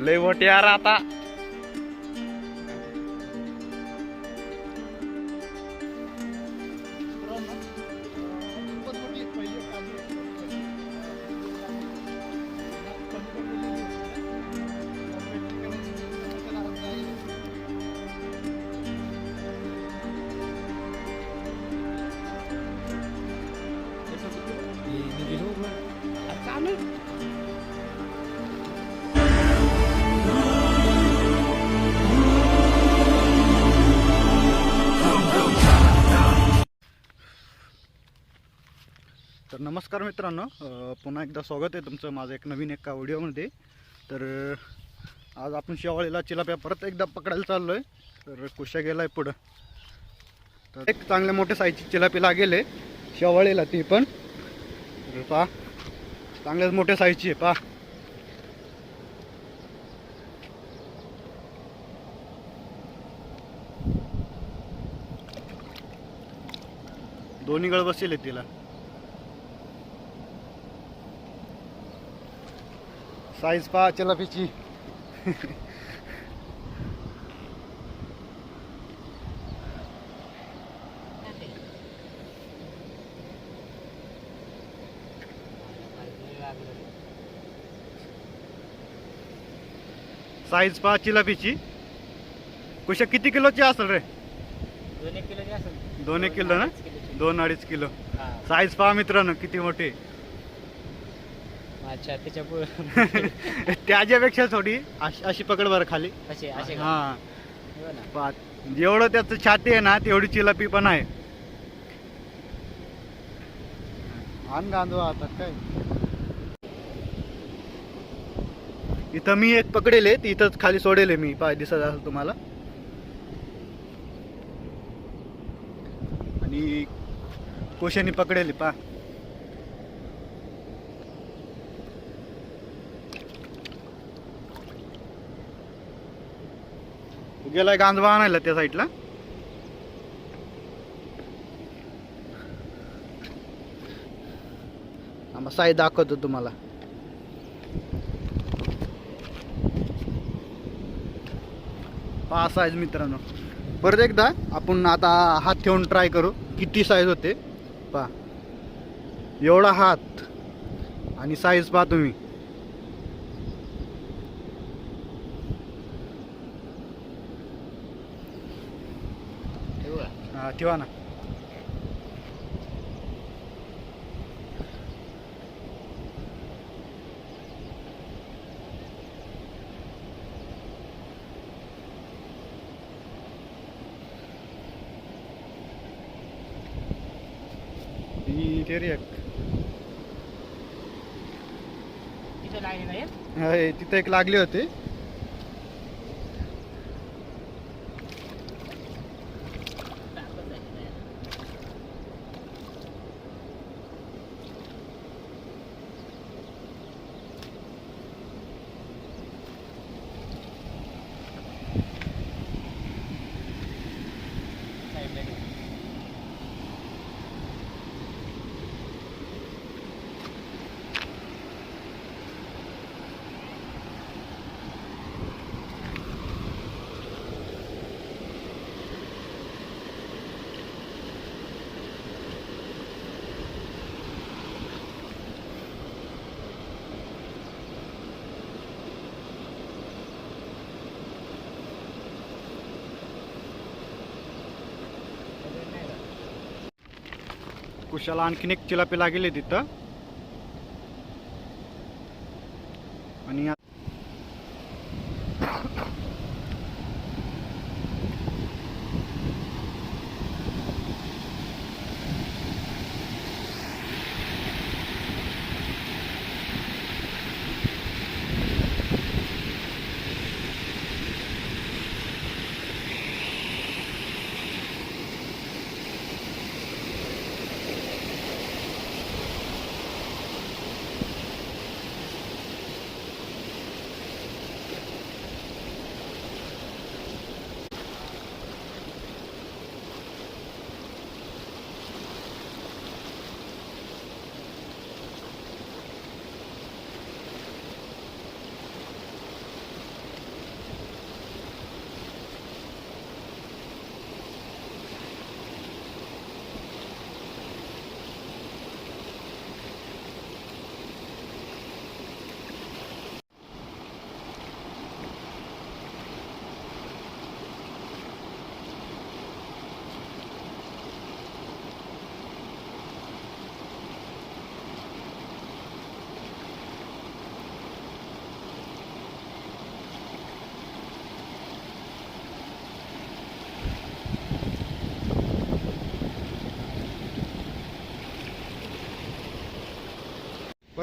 लय मोठी यार आता. मित्रांनो पुन्हा एकदा स्वागत आहे तुमचं माझं एक नवीन एका व्हिडिओमध्ये तर आज आपण शेवाळीला चिलाप्या परत एकदा पकडायला चाललो आहे तर कुशा गेला आहे पुढं. तर एक चांगल्या मोठ्या साईजची चिलापी लागेल शेवाळीला ती पण. तर पहा चांगल्याच मोठ्या साईजची आहे पहा. दोन्ही गळ बसेल आहे तिला. साईज पहा चिलापीची साईज पहा चिलापीची कुशा किती किलोची असेल रे? दोन एक किलो ना. दोन अडीच किलो. साईज पहा मित्रांनो किती मोठी. अच्छा त्याच्या त्याच्यापेक्षा थोडी अशी अशी पकड बरं खाली. असे असे का? हा. हो ना. जेवढं त्याचं छाती आहे ना तेवढी चिलापी पण आहे. आण गांधवा आता काय? इथं मी एक पकडेल आहे ती इथंच खाली सोडेल आहे मी पाय दिसत असेल तुम्हाला. आणि कोशानी पकडेल पा. गेलाय गांधवा आणायला त्या साईडला. आम्हा साई दाखवतो तुम्हाला. पहा साईज मित्रांनो. परत एकदा आपण आता हात ठेवून ट्राय करू किती साईज होते. पहा. एवढा हात आणि साईज पहा तुम्ही ठेवू का? हा, ठेवा ना. तिथे एक लागले होते. का? कुशाला आणखीन एक चिलापी लागेल तिथं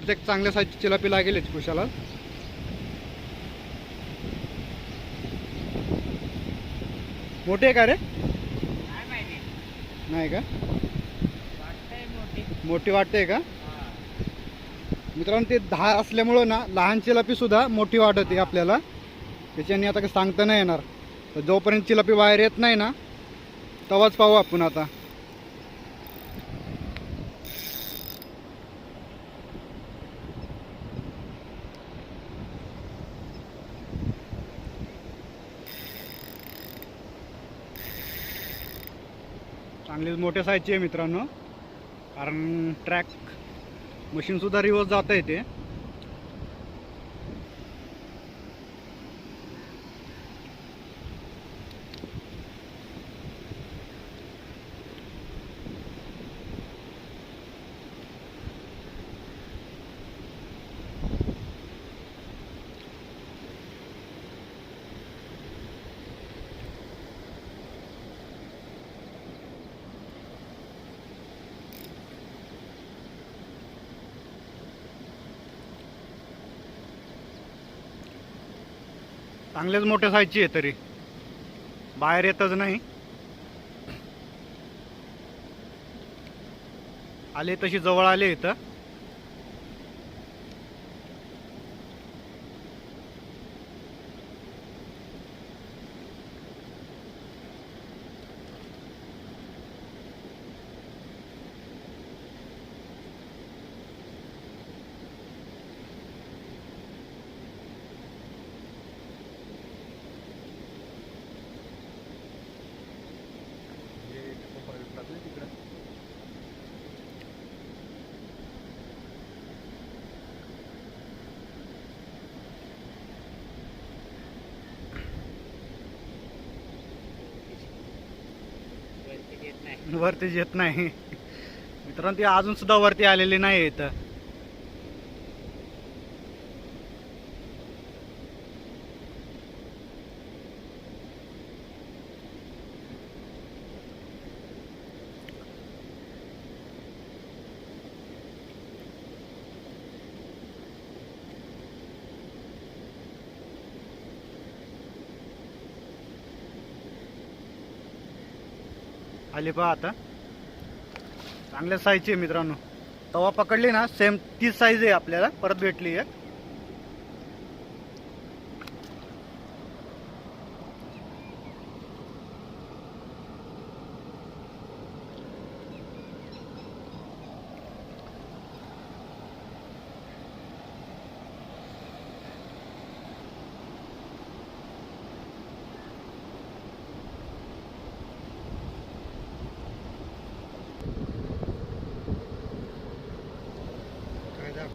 परत एक चांगल्या साईजची चिलापी लागेल कुशाला. मोठी आहे का रे? नाही का? मोठी मोठी वाटते का? मित्रांनो ते दहा असल्यामुळं ना लहान चिलापी सुद्धा मोठी वाटते आपल्याला. त्याच्याने आता काही सांगता नाही येणार. तर जोपर्यंत चिलापी बाहेर येत नाही ना तेव्हाच पाहू आपण आता. चांगलीच मोठ्या साईजची आहे मित्रांनो. कारण ट्रॅक मशीनसुद्धा रिवर्स जाता येते चांगलेच मोठ्या साईजची आहे तरी. बाहेर येतच नाही. आले तशी जवळ आले इथं. वरती येत नाही. येत नाही मित्रांनो ती अजून सुद्धा वरती आलेली नाही इथं. खाली पहा आता. चांगल्या साईजची आहे मित्रांनो. तवा पकडली ना सेम तीच साईज आहे आपल्याला. परत भेटली आहे.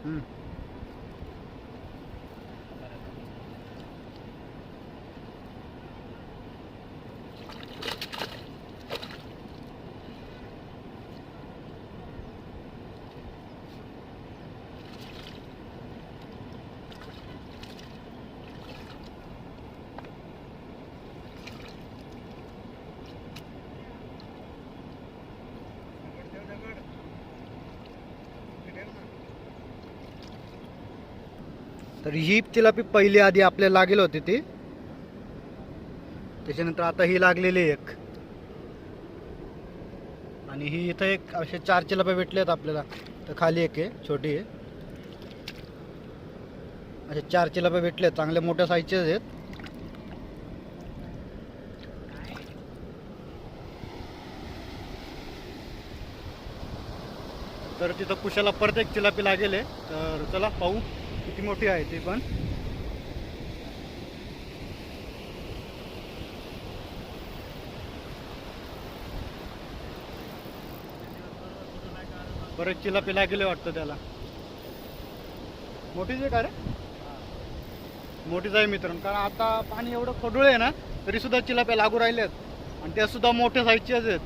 Mm. तर ही तिलापी पहिली आधी आपल्याला लागेल होती ती. त्याच्यानंतर आता ही लागलेली आहे एक. आणि ही इथं एक असे चार चिलापे भेटले आहेत आपल्याला. तर खाली एक आहे छोटी आहे. असे चार चिलापे भेटले आहेत चांगले मोठ्या साईजचे आहेत. तर तिथं कुशाला परत एक चिलापी लागेल आहे. तर चला पाहू. किती मोठी आहे ती पण? परत चिलापी गेले वाटतं त्याला. मोठीच आहे का रे? मोठीच आहे मित्रांनो कारण आता पाणी एवढं खडूळ आहे ना तरी सुद्धा चिलाप्या लागू राहिल्यात. आणि त्या सुद्धा मोठ्या साईजच्याच आहेत.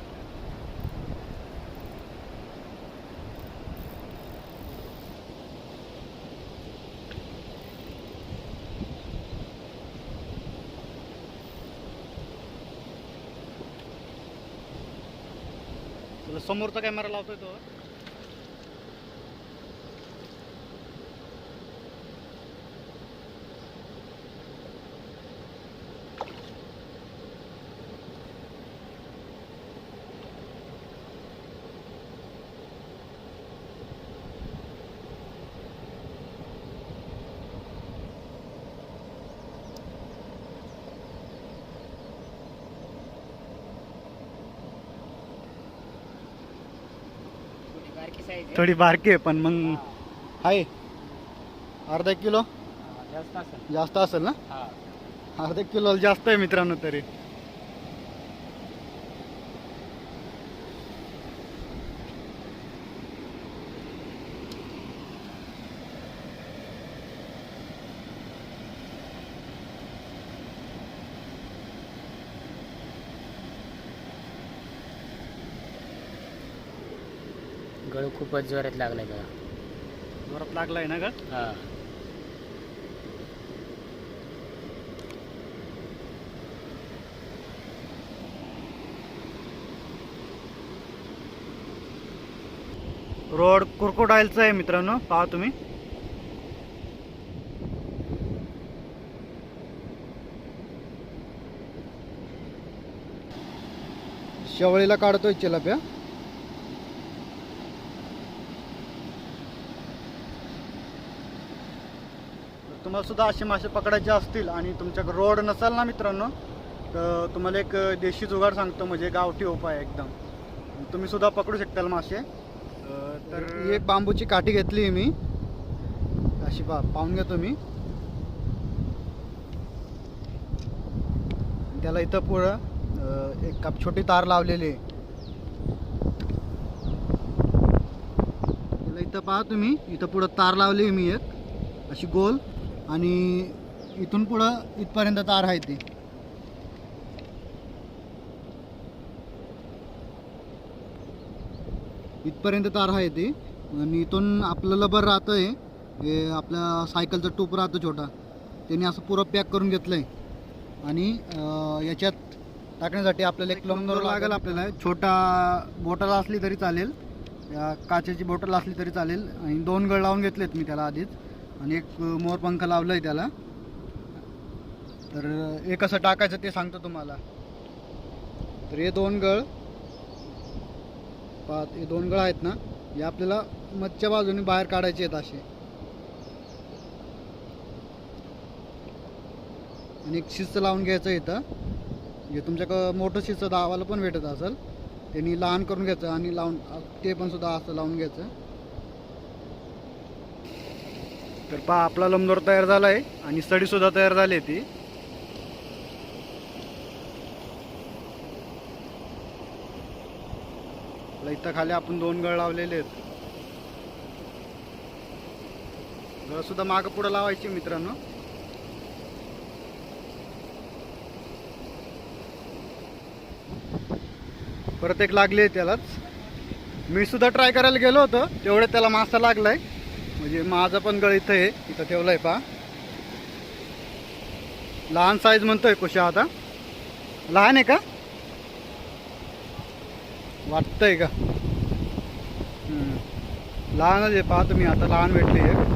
समोरचा कॅमेरा लावतोय तो. साईज थोडी बारकी आहे पण मग आहे अर्धा एक किलो जास्त असेल. जास्त असेल ना? हा. अर्धा किलो जास्त आहे मित्रांनो तरी. खूपच जोरात लागलाय बघा. जोरात लागलाय ना का? हा. रोड कुरकोडाईलचा आहे मित्रांनो पहा तुम्ही. शेवळीला काढतोय चिलाप्या. तुम्हालासुद्धा असे मासे पकडायचे असतील आणि तुमच्याकडे रोड नसाल ना मित्रांनो तर तुम्हाला एक देशी जुगाड सांगतो म्हणजे गावठी उपाय एकदम. तुम्ही सुद्धा पकडू शकताल मासे. तर एक बांबूची काठी घेतली मी. अशी पा पाहून घेतो मी त्याला इथं पुढं एक काप छोटी तार लावलेली आहे. त्याला इथं पहा तुम्ही इथं पुढं तार लावली आहे मी एक. अशी गोल. आणि इथून पुढं इथपर्यंत तार आहे ती. इथपर्यंत तार आहे ती. आणि इथून आपलं लबर राहतं आहे हे आपल्या सायकलचं टूप राहतं छोटा. त्याने असं पुरं पॅक करून घेतलं आहे आणि याच्यात टाकण्यासाठी आपल्याला एक लंगर लागेल. आपल्याला. छोटा बॉटल असली तरी चालेल. या काचेची बॉटल असली तरी चालेल. आणि दोन गळ लावून घेतलेत मी त्याला आधीच. आणि एक मोरपंख लावलं आहे त्याला. तर हे कसं टाकायचं ते सांगतो तुम्हाला. तर हे दोन गळ पाच हे दोन गळ आहेत ना हे आपल्याला मधच्या बाजूने बाहेर काढायचे आहेत असे. आणि एक शिस्त लावून घ्यायचं इथं. जे तुमच्याकडं मोठं शिस्त दहावाला पण भेटत असेल. त्यांनी लहान करून घ्यायचं आणि लावून ते पण सुद्धा असं लावून घ्यायचं. तर पहा आपला लंबदोर तयार झाला आहे आणि सडीसुद्धा तयार झाली आहे ती. इथं खाली आपण दोन गळ लावलेले आहेत. गळ सुद्धा मागं पुढं लावायची मित्रांनो. परत एक लागली आहे त्यालाच. मी सुद्धा ट्राय करायला गेलो होतो तेवढे त्याला मासा लागलाय. म्हणजे माझा पण गळ इथं आहे इथं ठेवलंय पहा. लहान साईज म्हणतोय कुशा आता. लहान आहे का? वाटतंय का? हम्म. लहानच आहे पहा तुम्ही आता लहान भेटली आहे.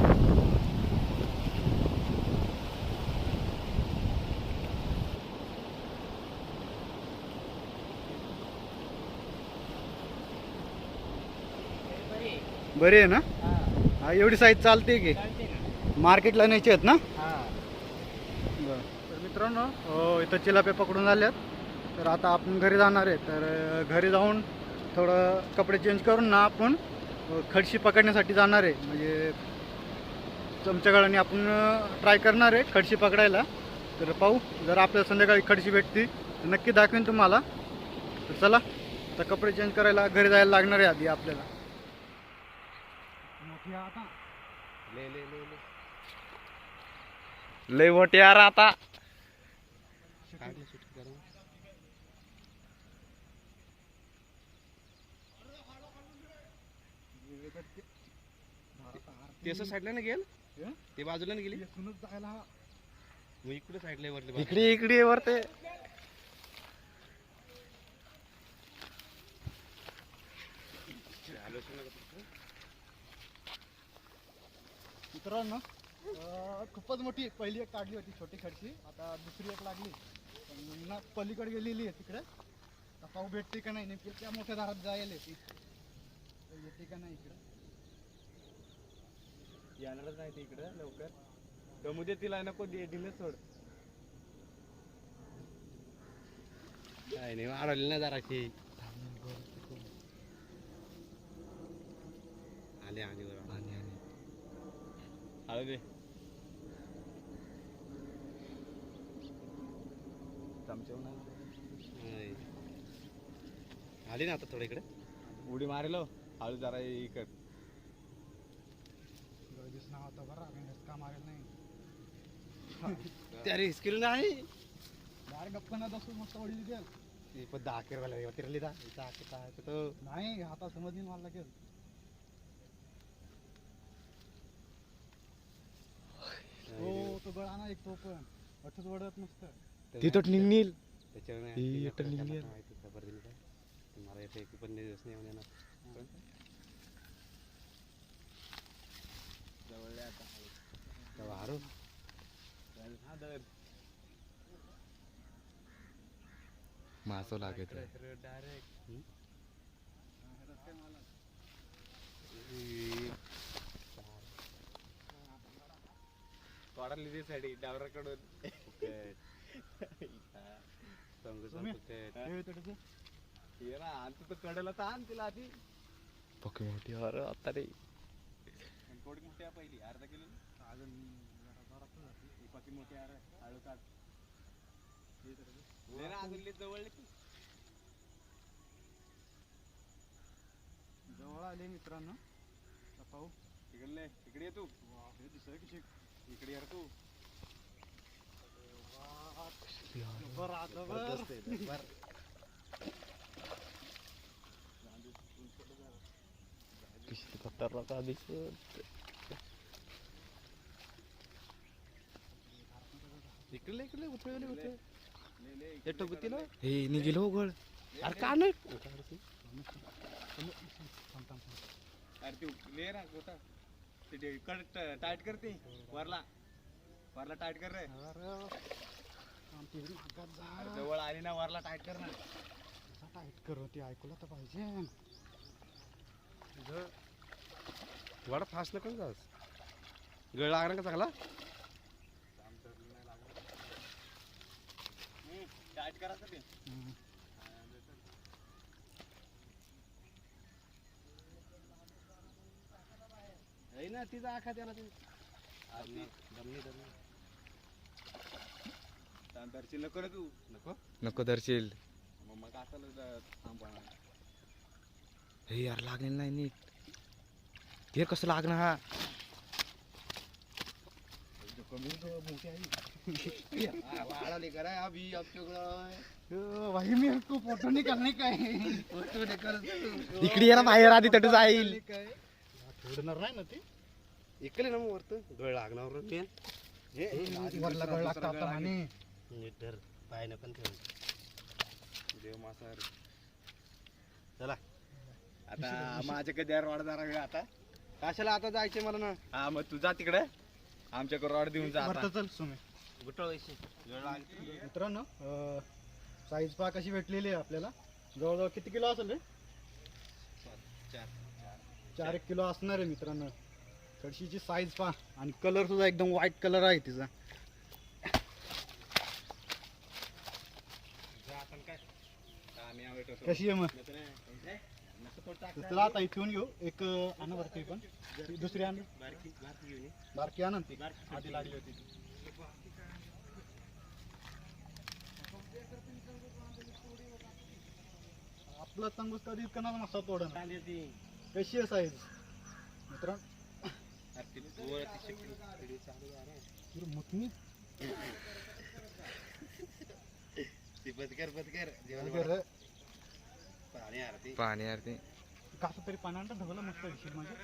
बरी बरी आहे ना? हा हा एवढी साईज चालते की? मार्केटला न्यायचे आहेत ना? हा. तर मित्रांनो अ, इथं चिलापे पकडून झाल्यात तर आता आपण घरी जाणार आहे. तर घरी जाऊन थोडं कपडे चेंज करून ना आपण खडशी पकडण्यासाठी जाणार आहे. म्हणजे चमच्यागाळाने आपण ट्राय करणार आहे खडशी पकडायला. तर पाहू जर आपल्याला संध्याकाळी खडशी भेटती तर नक्की दाखवेन तुम्हाला. तर चला तर कपडे चेंज करायला घरी जायला लागणार आहे आधी आपल्याला. मोठी आता. लय यार आता. ते असं साईडला ना गेल? ते बाजूला ना गेली? जायला मग इकडे साईडला वरती बाजूला. इकडे इकडे वरते. मित्रांनो अं, खूपच मोठी पहिली एक काढली होती छोटी खडशी आता दुसरी एक लागली. पण ना पलीकडे गेलेली आहे तिकडे. आता पाहू भेटते का नाही. नेमकी त्या मोठ्या दारात जायला ती तर येते का नाही इकडे? येणारच नाही ते इकडे लवकर. दमू दे तिला नको दे दिले सोड. काय नाही वाढवली ना जराशी आले आणि हळू दे. आली ना आता थोडं इकडे? उडी मारेलो हळू जरा इकड नाव आता बरं का मारेल नाही. अरे हिसकेल नाही. डायरेक्ट गप्पा न मस्त वडील गेल ती पण दहा किरवाला तिरली दा दहा की काय तो नाही आता समजून मला लागेल. गळा ना एक तो पण अठच वडत मस्त तिथं निघनील. त्याच्यावर ही. माहिती खबर दिली काय? ते मला येते एक पण दिवस नाही येणार. जवळ आता. तेव्हा हारू हा दर मासो लागत डायरेक्ट तोडाली ती साठी डावराकडून तुम्ही? हे तडचं. ये ना आणि तू कडेला तर आण तिला आधी पक्की मोठी अरे आता रे थोडी मोठी आहे पहिली अर्धा किलो अजून जरा जोरात जाते. ही बाकी मोठी आहे रे. हळू काढ ले ना अजून ले जवळ ले की. जवळ आले मित्रांनो आता पाहू इकडे ले. इकडे ये तू हे दिसतंय की शिक. इकडे यार तू. खतरनाक इकडले इकडले उतरवले ले. होते ले ले हे हे निघेल हो गळ. अरे का नाही? अरे तू ले ना गोटा ते कड टाईट करते वरला. वरला टाईट कर रे. अरे, जवळ आली ना वरला टाईट कर ना. टाईट करू ती ऐकूला तर पाहिजे. वाडा फास्ट नको जास. गळ लागणार का चांगला? टाईट करायचं ते ना तिचा आखा त्याला ते. दर्शी नको रे तू. नको. नको दर्शील मग मग असं थांबवणार हे यार लागलेलं नाही नीट. हे कसं लागणार हा? है इकडे बाहेर आधी तटू जाईल. नाही ना ती. इकडे ना मग वरत गळ लागणार मेन वरला गळ लागतं आता म्हणे नीट धर पाय पण ठेव देव मासा रे चला आता माझ्या कधी रॉड जरा आता कशाला आता जायचे मला ना हा मग तू जा तिकडे आमच्याकडे रॉड देऊन जा आता. चल सुमे गुटळ व्हायचे गळ लाग मित्रांनो साईज पहा कशी भेटलेली आहे आपल्याला जवळजवळ किती किलो असेल रे चार चार एक किलो असणार आहे मित्रांनो कडशीची साईज पहा. आणि कलर सुद्धा एकदम व्हाईट कलर आहे तिचा. कशी आहे मग. तुला आता इथून घेऊ. एक आणा बरं ती पण. दुसरी आण. बारकी आणा ती. आधी लागली होती. आपला तंगूस कधी इतका ना मस्त तोडण चालेल ती. कशी आहे साईज मित्रांनो? बदकर बदकर पाणी आरती. पाणी कसं तरी पाण्यानं ढवलं मस्त विषय माझे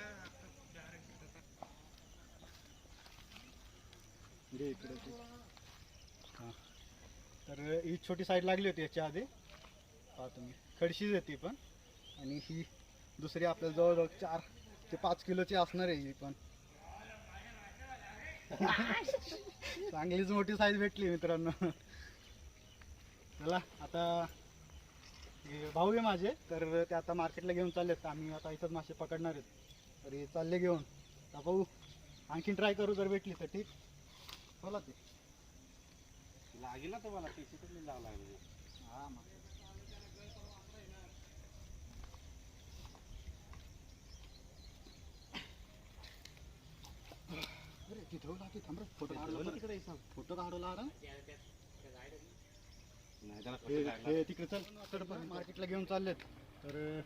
तर ही छोटी साईड लागली होती याच्या आधी. पाहा तुम्ही. खडशीच येते पण. आणि ही दुसरी आपल्याला जवळजवळ चार ते पाच किलोची असणार आहे ही पण. चांगलीच मोठी साईज भेटली मित्रांनो. चला आता हे भाऊ आहे माझे. तर ते आता मार्केटला घेऊन चाललेत. आम्ही आता इथंच मासे पकडणार आहेत. तर चालले घेऊन. आता भाऊ आणखीन ट्राय करू जर भेटली तर ठीक. बोला ते. लागेल ना तुम्हाला ती तर मी लावं लागली हा मग. थांब रे. फोटो काढला फोटो काढवला ना. नाही त्याला हे तिकडे चल. मार्केटला घेऊन चाललेत. तर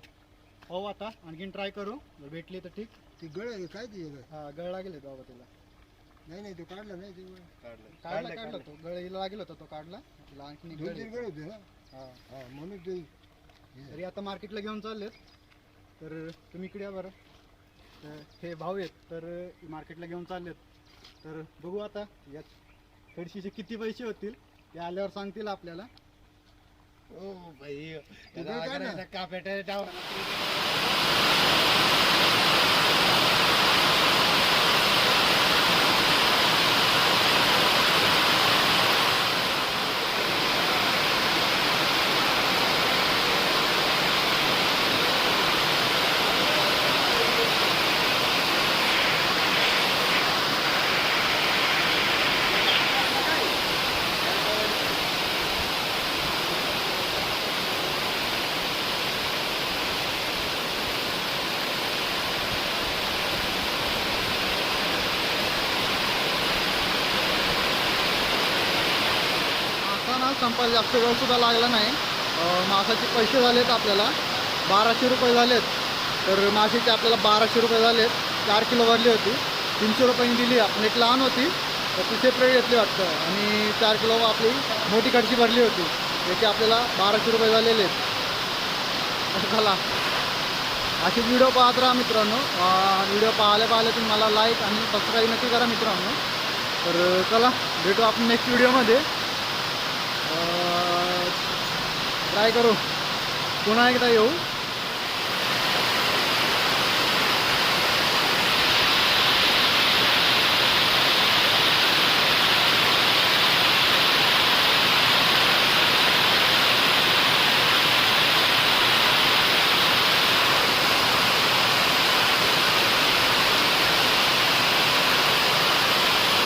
पाहू आता. आणखीन ट्राय करू. जर भेटली तर ठीक. ती गळ आहे, काय ती गळ? हा गळ लागेल बाबा तिला. नाही नाही तो काढला नाही ते काढला. काढला तो. गळ लागेल होता तो काढला. तिला आणखीन एक दोन गळ तीन आहे. गळ होते ना? हा. हा म्हणून ते तरी आता मार्केटला घेऊन चाललेत. तर तुम्ही इकडे या बरं. तर हे भाऊ आहेत. तर मार्केटला घेऊन चाललेत. तर बघू आता या थोडीशीचे किती पैसे होतील ते आल्यावर सांगतील आपल्याला ओ भाई. मासा ना संपायला जास्त वेळसुद्धा लागला नाही. मासाचे पैसे झालेत आपल्याला. बाराशे रुपये झालेत. तर माशाचे आपल्याला बाराशे रुपये झालेत. चार किलो भरली होती. तीनशे रुपयांनी दिली. आपण एक लहान होती. तर ती सेपरेट घेतली वाटतं. आणि चार किलो आपली मोठी कडची भरली होती. याचे आपल्याला बाराशे रुपये झालेले आहेत. असं झाला असे व्हिडिओ पाहत राहा मित्रांनो. व्हिडिओ पाहायला पाहिलं तुम्ही मला लाईक आणि सबस्क्राईब नक्की करा मित्रांनो. तर चला भेटू आपण नेक्स्ट व्हिडिओमध्ये ट्राय करू. पुन्हा एकदा येऊ.